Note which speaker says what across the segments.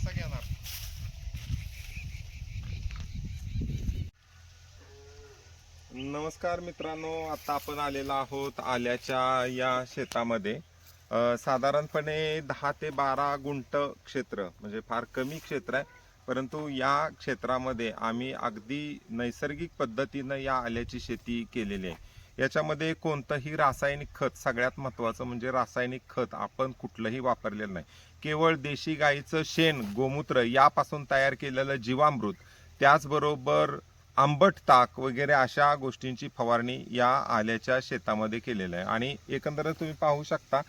Speaker 1: कसा घेणार? नमस्कार मित्रांनो आता आपण आलेलो आहोत आल्याच्या या शेतामध्ये. साधारणपणे दहा ते बारा गुंठ क्षेत्र म्हणजे फार कमी क्षेत्र आहे. परंतु या क्षेत्रामध्ये आम्ही अगदी नैसर्गिक पद्धतीनं या आल्याची शेती केलेली आहे. याच्यामध्ये कोणतंही रासायनिक खत सगळ्यात महत्त्वाचं म्हणजे रासायनिक खत आपण कुठलंही वापरलेलं नाही. केवळ देशी गाईचं शेण गोमूत्र यापासून तयार केलेलं जीवामृत त्याचबरोबर आंबट ताक वगैरे अशा गोष्टींची फवारणी या आल्याच्या शेतामध्ये केलेलं आहे. आणि एकंदरच तुम्ही पाहू शकता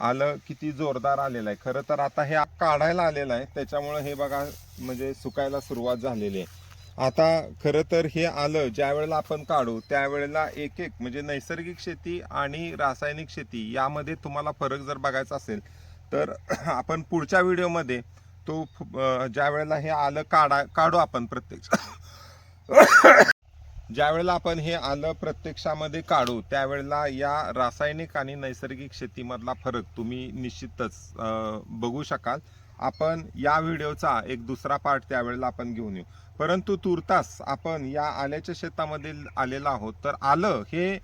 Speaker 1: आलं किती जोरदार आलेलं आहे. खरं तर आता हे काढायला आलेलं आहे त्याच्यामुळे हे बघा म्हणजे सुकायला सुरुवात झालेली आहे. आता खरं तर हे आलं ज्या वेळेला आपण काढू त्यावेळेला एक एक म्हणजे नैसर्गिक शेती आणि रासायनिक शेती यामध्ये तुम्हाला फरक जर बघायचा असेल तर आपण पुढच्या व्हिडिओमध्ये तो ज्या वेळेला हे आलं काढा काढू आपण प्रत्यक्ष. ज्या वेळेला आपण हे आलं प्रत्यक्षामध्ये काढू त्यावेळेला या रासायनिक आणि नैसर्गिक शेतीमधला फरक तुम्ही निश्चितच बघू शकाल. आपण या व्हिडिओचा एक दुसरा पार्ट त्यावेळेला आपण घेऊन येऊ. परंतु तुर्तास आपण या आल्याच्या शेतामध्ये आलेला आहोत. तर आलं हे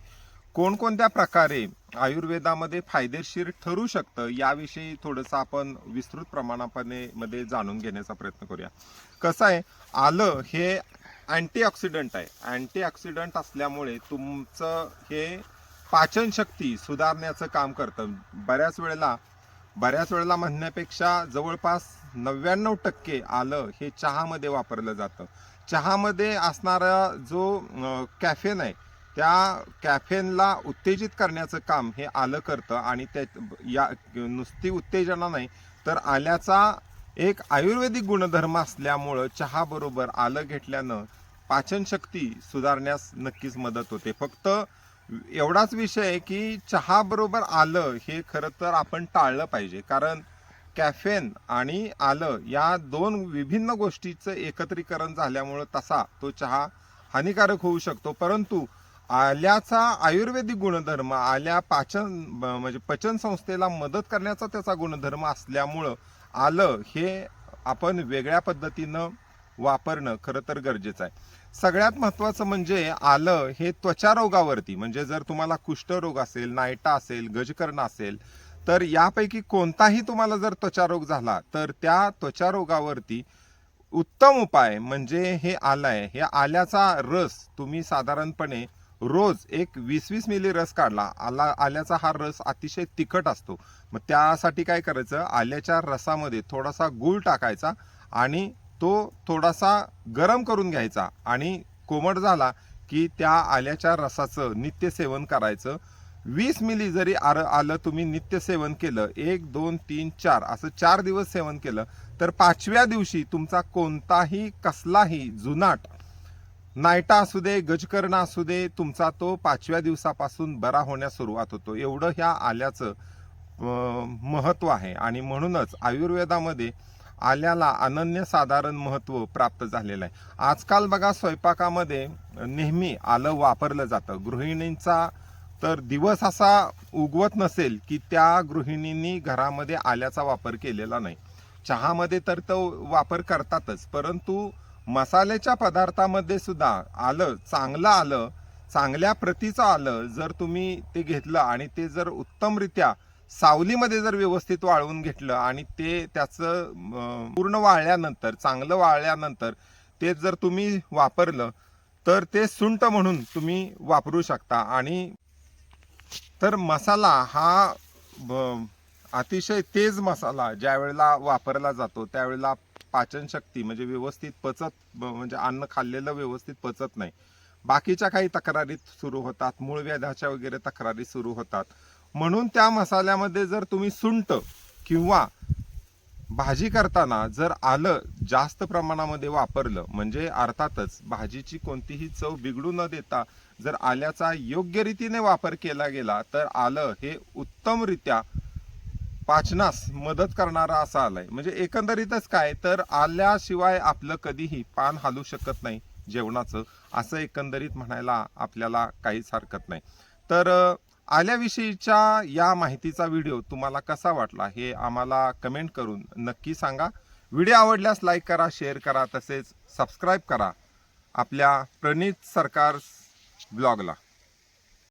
Speaker 1: कोणकोणत्या प्रकारे आयुर्वेदामध्ये फायदेशीर ठरू शकतं याविषयी थोडंसं आपण विस्तृत प्रमाणापणे मध्ये जाणून घेण्याचा प्रयत्न करूया. कसं आहे? आलं हे अँटीऑक्सिडंट आहे. अँटीऑक्सिडंट असल्यामुळे तुमचं हे पाचनशक्ती सुधारण्याचं काम करतं. बऱ्याच वेळेला बऱ्याच वेळेला म्हणण्यापेक्षा जवळपास नव्याण्णव टक्के आलं हे चहामध्ये वापरलं जातं. चहामध्ये असणारा जो कॅफेन आहे त्या कॅफेनला उत्तेजित करण्याचं काम हे आलं करतं आणि त्या या नुसती उत्तेजना नाही तर आल्याचा एक आयुर्वेदिक गुणधर्म असल्यामुळं चहाबरोबर आलं घेतल्यानं पाचनशक्ती सुधारण्यास नक्कीच मदत होते. फक्त एवढाच विषय आहे की चहाबरोबर आलं हे खरं तर आपण टाळलं पाहिजे. कारण कॅफेन आणि आलं या दोन विभिन्न गोष्टीचं एकत्रीकरण झाल्यामुळं तसा तो चहा हानिकारक होऊ शकतो. परंतु आल्याचा आयुर्वेदिक गुणधर्म आल्या पाचन म्हणजे पचन संस्थेला मदत करण्याचा त्याचा गुणधर्म असल्यामुळं आलं हे आपण वेगळ्या पद्धतीनं वापरणं खरं तर गरजेचं आहे. सगळ्यात महत्त्वाचं म्हणजे आलं हे त्वचा रोगावरती म्हणजे जर तुम्हाला कुष्ठरोग असेल नायटा असेल गजकर्ण असेल तर यापैकी कोणताही तुम्हाला जर त्वचारोग झाला तर त्या त्वचारोगावरती उत्तम उपाय म्हणजे हे आलं आहे हे आल्याचा रस तुम्ही साधारणपणे रोज एक वीस वीस मिली रस काढला. आला आल्याचा हा रस अतिशय तिखट असतो. मग त्यासाठी काय करायचं? आल्याच्या रसामध्ये थोडासा गूळ टाकायचा आणि तो थोडासा गरम करून घ्यायचा आणि कोमट झाला की त्या आल्याच्या रसाचं नित्य सेवन करायचं. वीस मिली जरी आर आलं तुम्ही नित्य सेवन केलं एक दोन तीन चार असं चार दिवस सेवन केलं तर पाचव्या दिवशी तुमचा कोणताही कसलाही जुनाट नायटा असू दे गजकर्ण असू दे तुमचा तो पाचव्या दिवसापासून बरा होण्यास सुरुवात होतो. एवढं ह्या आल्याचं महत्त्व आहे. आणि म्हणूनच आयुर्वेदामध्ये आल्याला अनन्यसाधारण महत्त्व प्राप्त झालेलं आहे. आजकाल बघा स्वयंपाकामध्ये नेहमी आलं वापरलं जातं. गृहिणींचा तर दिवस असा उगवत नसेल की त्या गृहिणींनी घरामध्ये आल्याचा वापर केलेला नाही. चहामध्ये तर तो वापर करतातच परंतु मसाल्याच्या पदार्थामध्ये सुद्धा आलं चांगलं आलं चांगल्या प्रतीचं आलं जर तुम्ही ते घेतलं आणि ते जर उत्तमरित्या सावलीमध्ये जर व्यवस्थित वाळवून घेतलं आणि ते त्याचं पूर्ण वाळल्यानंतर चांगलं वाळल्यानंतर ते जर तुम्ही वापरलं तर ते सुंट म्हणून तुम्ही वापरू शकता. आणि तर मसाला हा ब- अतिशय तेज मसाला ज्या वेळेला वापरला जातो त्यावेळेला पाचनशक्ती म्हणजे व्यवस्थित पचत ब- म्हणजे अन्न खाल्लेलं व्यवस्थित पचत नाही. बाकीच्या काही तक्रारी सुरू होतात मूळ व्याधाच्या वगैरे तक्रारी सुरू होतात. म्हणून त्या मसाल्यामध्ये जर तुम्ही सुंट किंवा भाजी करताना जर आलं जास्त प्रमाणामध्ये वापरलं म्हणजे अर्थातच भाजीची कोणतीही चव बिघडू न देता जर आल्याचा योग्य रीतीने वापर केला गेला तर आलं हे उत्तमरित्या पाचनास मदत करणारा असा आलाय. म्हणजे एकंदरीतच काय तर आल्याशिवाय आपलं कधीही पान हालू शकत नाही जेवणाचं असं एकंदरीत म्हणायला आपल्याला काहीच हरकत नाही. तर आल्याविषयीच्या या माहितीचा व्हिडिओ तुम्हाला कसा वाटला हे आम्हाला कमेंट करून नक्की सांगा. व्हिडिओ आवडल्यास लाईक करा शेअर करा तसेच सबस्क्राईब करा आपल्या प्रणित सरकार ब्लॉगला.